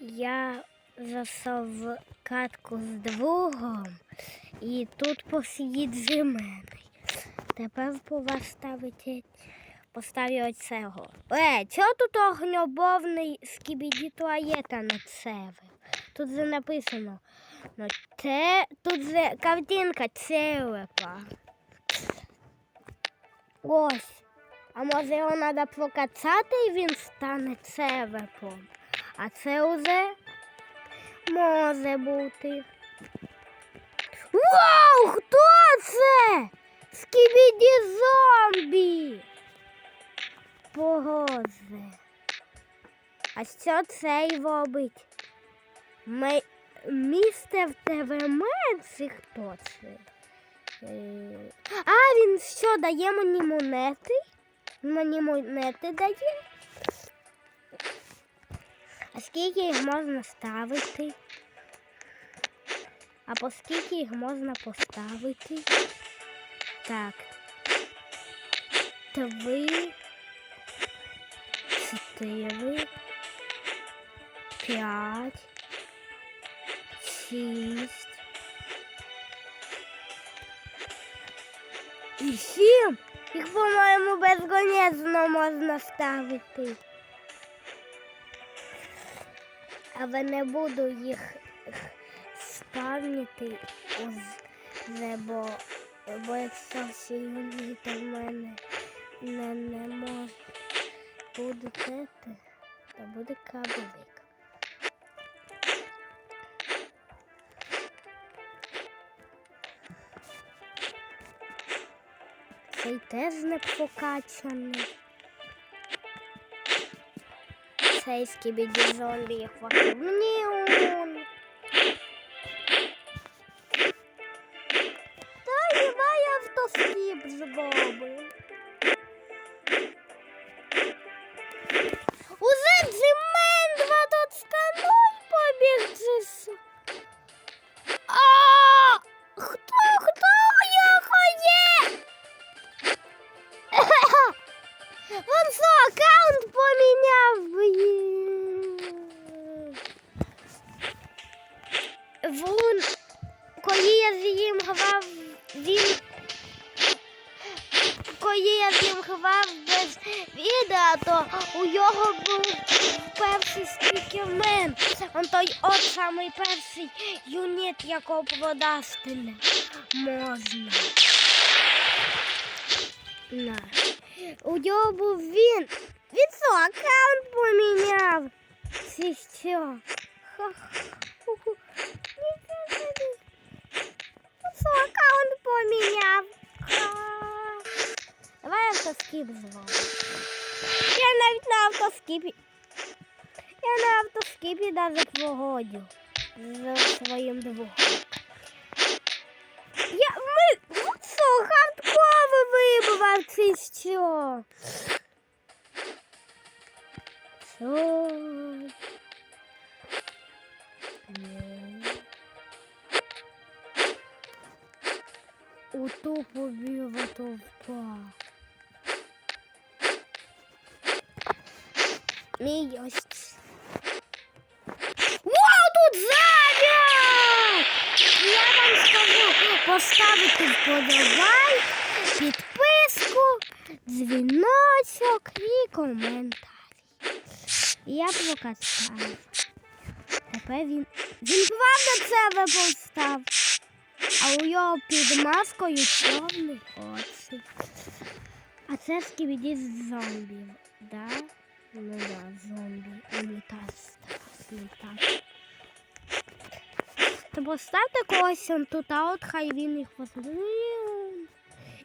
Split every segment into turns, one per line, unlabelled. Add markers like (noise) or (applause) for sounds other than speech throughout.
Я засов катку з другом і тут посидіть зимений. Тепер по вас ставити поставлю оцього. Е, чого тут огньобовний скібіді туалета на себе? Тут же написано. Ну, це тут же картинка целепа. Ось. А може його треба прокацати і він стане цевепом. А це уже може бути. Вау! Хто це? Скібіді зомбі. Погозе. А що цей робить? Ми... Містер ТВМ чи хто це? Е, А, він що, дає мені монети? Мені монети дає? А скільки їх можна ставити? А по скільки їх можна поставити? Так. Три, чотири, п'ять, шість. І сім. Їх, по-моєму, безконечно можна ставити. Але не буду їх спавнити, бо, бо якщо всі юніти в мене не, не може буде це, то буде кабелик. Цей теж не прокачаний. Цей скібіді зомбі їх самий перший юніт, якого продасти не можна. На. У нього був він. Він що, аккаунт поміняв? Чи що? Що, аккаунт поміняв? Давай автоскіп зробимо. Я навіть на автоскіпі. Я на автоскіпі навіть погодю з своїм другом. Я, ми, ну що, хардково вибивав чи що? Що? У ту побігла товпа. Поставити вподобай, підписку, дзвіночок і коментарі. Я прокачав. Тепер він. Він правда це постав. А у його під маскою чорний очі. А це скібіді з зомбі, да? Ну да, зомбі. Унітаз. Унітаз. То поставте когось тут, а от хай він їх посмотрить.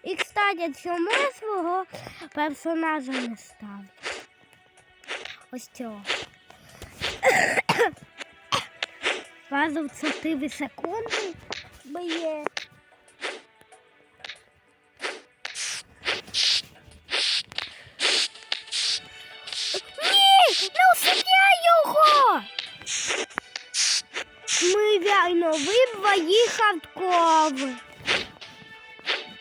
І, кстати, чому я свого персонажа не став? Ось цього. (coughs) Разом 4 секунди б'є. Реально вибва їх.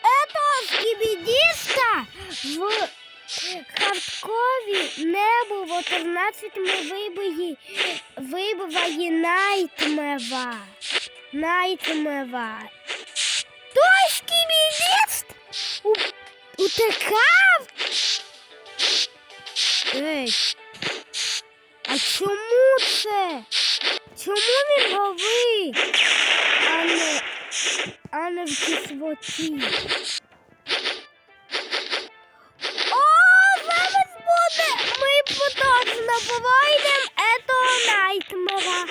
Этого скибидиста в хардкові небо в 14 вибої вибиває найтмева. Найтмева. Той шкібіліст утекав? Ей, а чому це? Чому він говорить, не, не кислоті? О, зараз буде! Ми поточно повойдем этого найтмера.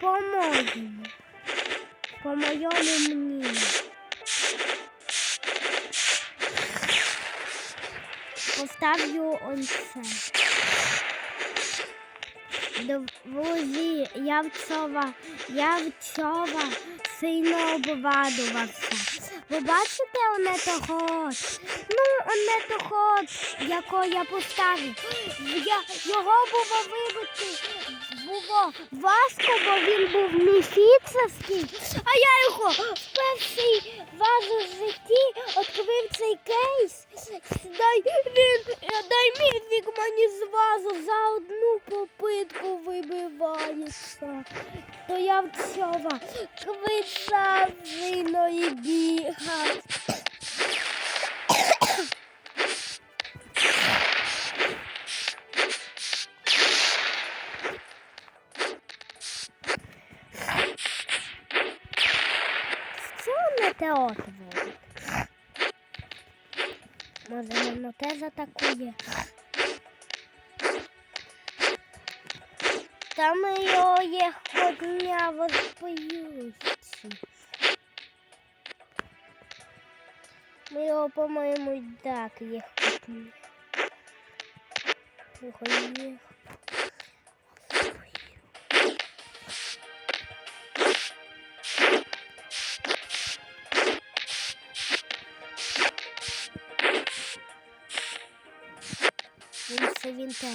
По-моєму. По моєму мнению. Поставлю он це. Друзі, я вчора, я вчора сильно обрадувався. Ви бачите оне того? Ну, оне того, якого я поставив. Я, його було вибити, було важко, бо він був міфіцевський, а я його в перший раз у житті відкрив цей кейс. Дай він, дай мірник мені зразу за одну попитку вибивається. То я вчора квита і бігав. Те отворить? Може, воно теж атакує. Там його є ходня воспоються. Ми його, по-моєму, так є ходня. Слухай. Він це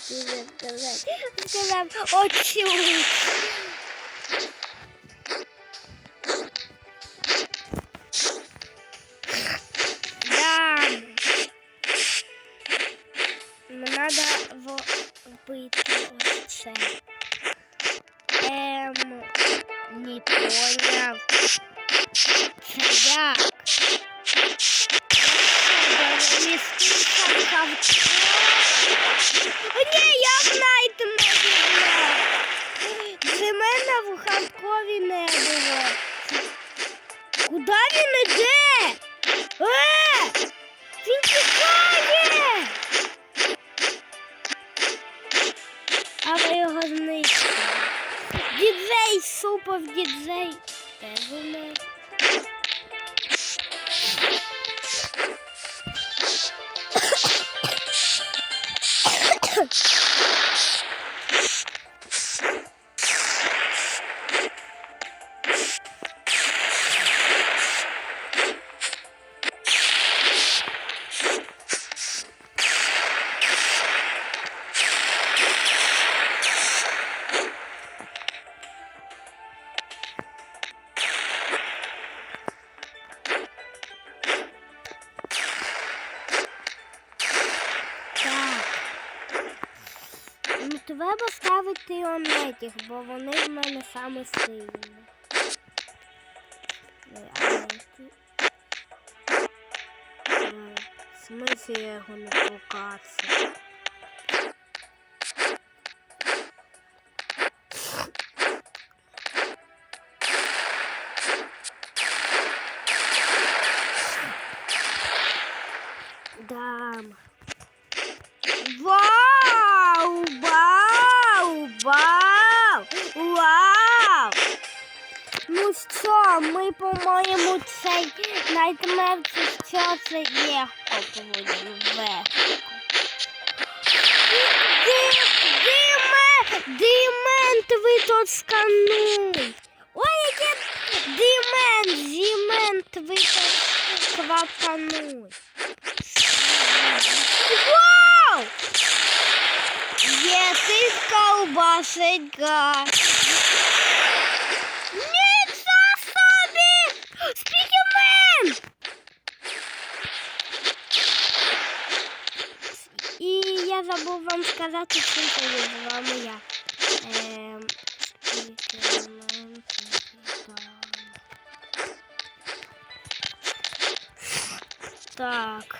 Arkadaşlar o çiğ Куди він іде? Е! Він тікає! А ви його знищили. Діджей, супер діджей. Теж умер. Онетіх, бо вони в мене саме сильні. Онеті. Е, В смислі я його не покався. Цей найтмер, чи що це є повинен ввести. Диме! Димент ви тут скануй! Ой, який димент! Димент ви тут сквапануй! Вау! Є ти ковбасика! Нічого я забув вам сказати, чим є з вами я. Так.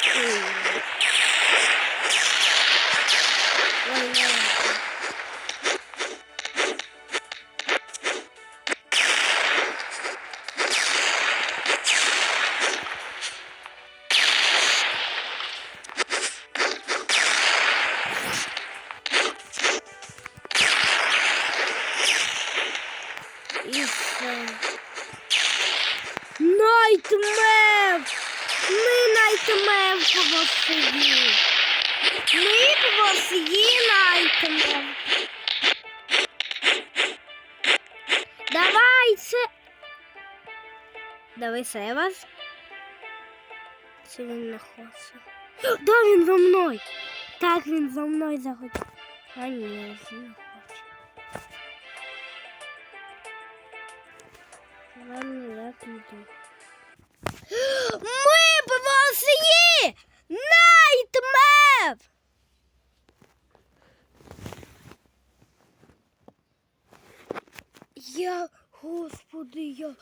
Мене Давай це. Давай це вас. Чи він не? Да, він за мною. Так, він за мною захотів. А ні, він не хоче. Ладно, я піду. Ми босії! Найтмер! Я, господи, я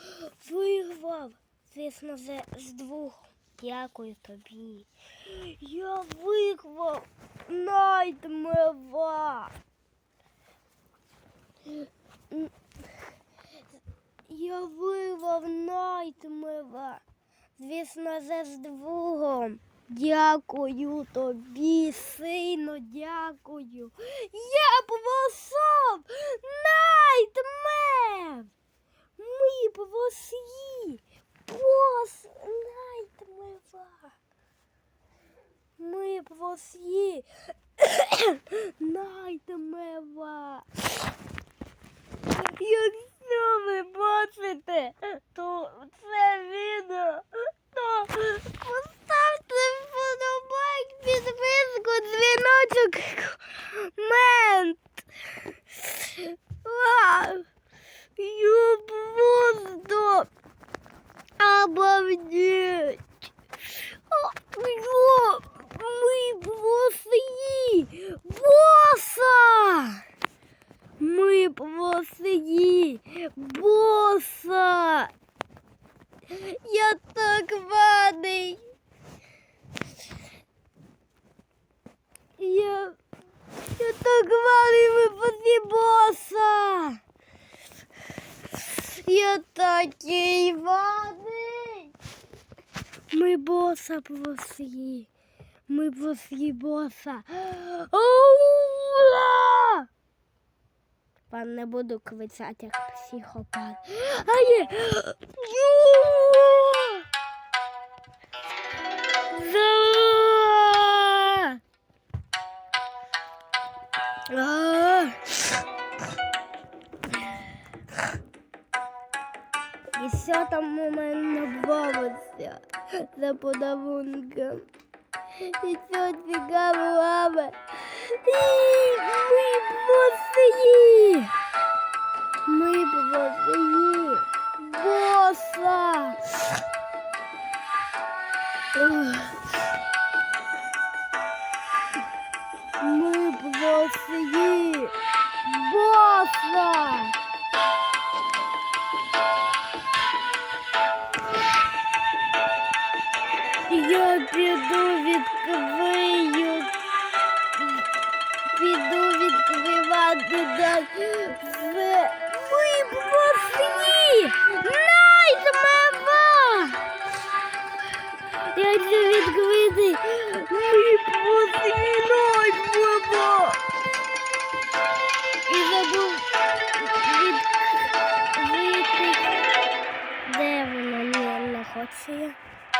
вирвав. Звісно, з, з двох. Дякую тобі. Я вирвав найтмера. Я вирвав найтмера. Звісно, за здвугом. Дякую тобі, сину, дякую. Я посов найтмер. Ми посі. Бос найтмера. Ми посі. найтмера. Якщо ви бачите, то це відео, поставте вподобайк, підписку, дзвіночок, комент. Вау! Я просто обалдеть. О, йо, Ми боси! Боса! Ми босії! Боса! Я так радий! Я, я так радий ми босі боса! Я такий радий! Ми боса босії! Ми босі боса! Ура! Вам не буду квицати, як психопат. А є! І все там у мене бабуся за подарунком. І все двигали лави. Мы боссы! Мы боссы! Босса! Мы боссы!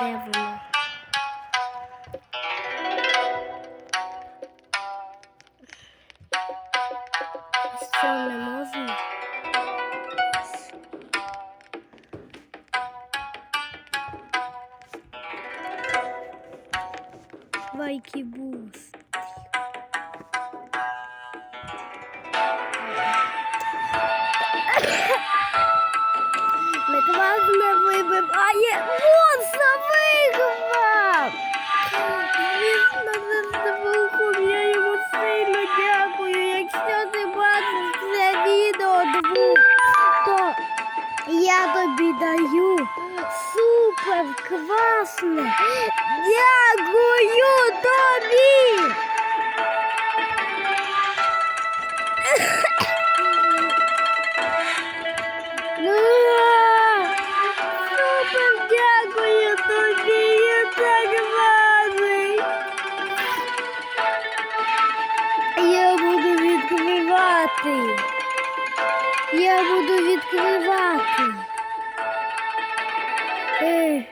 Never. відкривати. Я буду відкривати. Е.